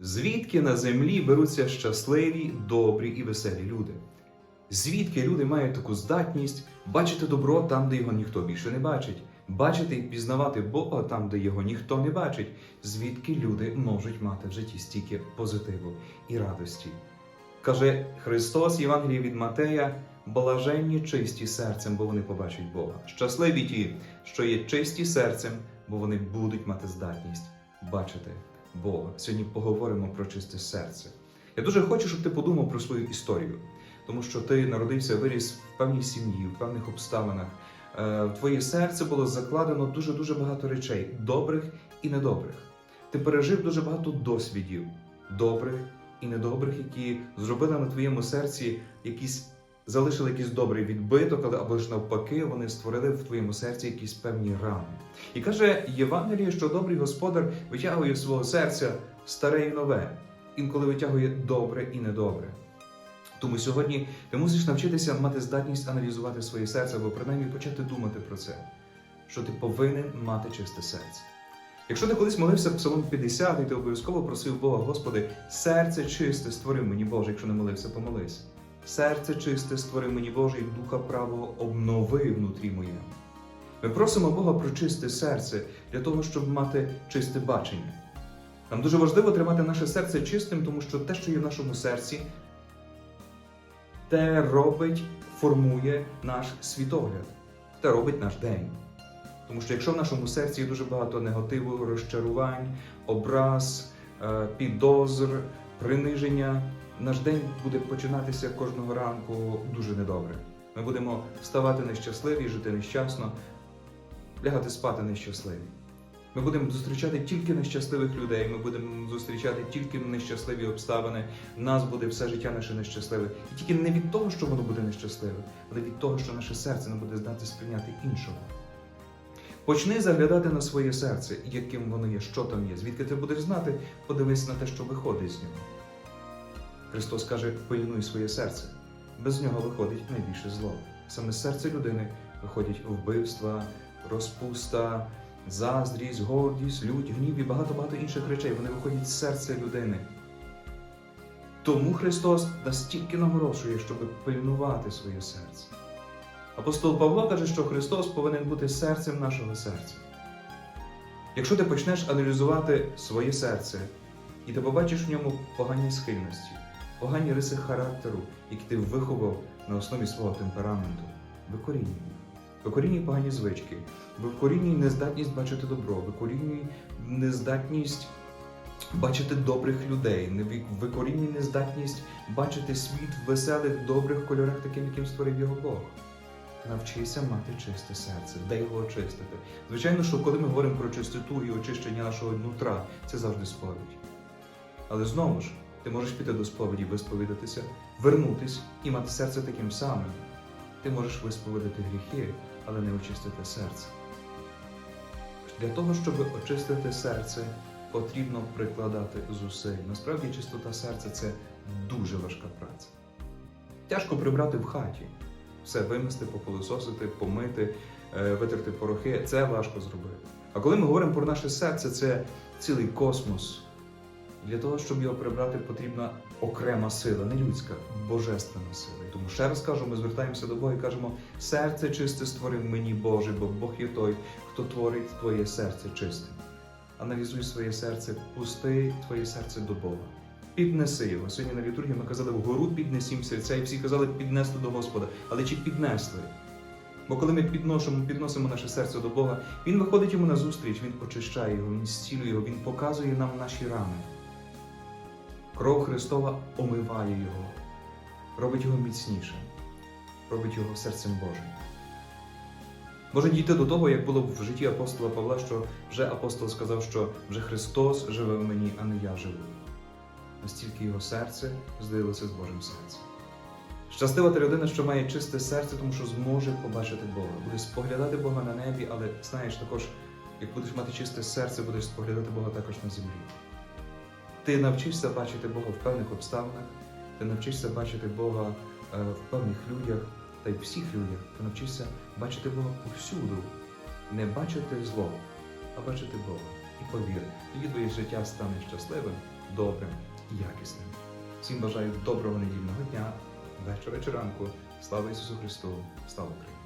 Звідки на землі беруться щасливі, добрі і веселі люди? Звідки люди мають таку здатність бачити добро там, де його ніхто більше не бачить, бачити і пізнавати Бога там, де його ніхто не бачить? Звідки люди можуть мати в житті стільки позитиву і радості? Каже Христос, Євангелії від Матея, блаженні чисті серцем, бо вони побачать Бога. Щасливі ті, що є чисті серцем, бо вони будуть мати здатність бачити Бога. Сьогодні поговоримо про чисте серце. Я дуже хочу, щоб ти подумав про свою історію, тому що ти народився, виріс в певній сім'ї, в певних обставинах. Е, В твоє серце було закладено дуже дуже багато речей, добрих і недобрих. Ти пережив дуже багато досвідів, добрих і недобрих, які зробили на твоєму серці якісь. Залишили якийсь добрий відбиток, але або ж навпаки, вони створили в твоєму серці якісь певні рани. І каже Євангеліє, що добрий господар витягує з свого серця старе і нове, інколи витягує добре і недобре. Тому сьогодні ти мусиш навчитися мати здатність аналізувати своє серце, або принаймні почати думати про це, що ти повинен мати чисте серце. Якщо ти колись молився Псалом 50, і ти обов'язково просив Бога, Господи, серце чисте створи мені Боже, якщо не молився, помолись. Серце чисте створи мені Боже, і духа правого обнови внутрі моєму. Ми просимо Бога про чисте серце для того, щоб мати чисте бачення. Нам дуже важливо тримати наше серце чистим, тому що те, що є в нашому серці, те робить, формує наш світогляд, те робить наш день. Тому що якщо в нашому серці є дуже багато негативу, розчарувань, образ, е, підозр, приниження, наш день буде починатися кожного ранку дуже недобре. Ми будемо вставати нещасливі, жити нещасно, лягати спати нещасливі. Ми будемо зустрічати тільки нещасливих людей, ми будемо зустрічати тільки нещасливі обставини. Нас буде все життя наше нещасливе. І тільки не від того, що воно буде нещасливе, але від того, що наше серце не буде здатне сприйняти іншого. Почни заглядати на своє серце, яким воно є, що там є. Звідки ти будеш знати, подивись на те, що виходить з нього. Христос каже: пильнуй своє серце. Без нього виходить найбільше зло. Саме з серця людини виходять вбивства, розпуста, заздрість, гордість, лють, гнів і багато-багато інших речей. Вони виходять з серця людини. Тому Христос настільки наголошує, щоб пильнувати своє серце. Апостол Павло каже, що Христос повинен бути серцем нашого серця. Якщо ти почнеш аналізувати своє серце, і ти побачиш в ньому погані схильності, погані риси характеру, які ти виховав на основі свого темпераменту, викорінюй їх. Викорінюй погані звички, викорінюй нездатність бачити добро, викорінюй нездатність бачити добрих людей, викорінюй нездатність бачити світ в веселих, добрих кольорах, таким, яким створив його Бог. Навчися мати чисте серце, де його очистити. Звичайно, що коли ми говоримо про чистоту і очищення нашого нутра, це завжди сповідь. Але знову ж, ти можеш піти до сповіді, висповідатися, вернутись і мати серце таким самим. Ти можеш висповідати гріхи, але не очистити серце. Для того, щоб очистити серце, потрібно прикладати зусиль. Насправді, чистота серця це дуже важка праця. Тяжко прибрати в хаті, все вимести, попилососити, помити, е, витерти порохи це важко зробити. А коли ми говоримо про наше серце, це цілий космос. Для того, щоб його прибрати, потрібна окрема сила, не людська, божественна сила. І тому ще раз кажу, ми звертаємося до Бога і кажемо: серце чисте створив мені Боже, бо Бог є той, хто творить твоє серце чистим. Аналізуй своє серце, пусти твоє серце до Бога. Піднеси його. Сьогодні на літургії ми казали, вгору піднесім серця, і всі казали піднести до Господа. Але чи піднесли? Бо коли ми підносимо, підносимо наше серце до Бога, Він виходить йому на зустріч, Він очищає його, Він зцілює його, Він показує нам наші рани. Кров Христова омиває його, робить його міцнішим, робить його серцем Божим. Може дійти до того, як було в житті апостола Павла, що вже апостол сказав, що вже Христос живе в мені, а не я живу. Настільки його серце здалося з Божим серцем. Щаслива та людина, що має чисте серце, тому що зможе побачити Бога, буде споглядати Бога на небі, але знаєш також, як будеш мати чисте серце, будеш споглядати Бога також на землі. Ти навчишся бачити Бога в певних обставинах, ти навчишся бачити Бога е, в певних людях та й всіх людях. Ти навчишся бачити Бога повсюду, не бачити зло, а бачити Бога. І повір, тоді твоє життя стане щасливим добрим і якісним. Всім бажаю доброго недільного дня, вечора чи ранку. Слава Ісусу Христу! Слава Україні!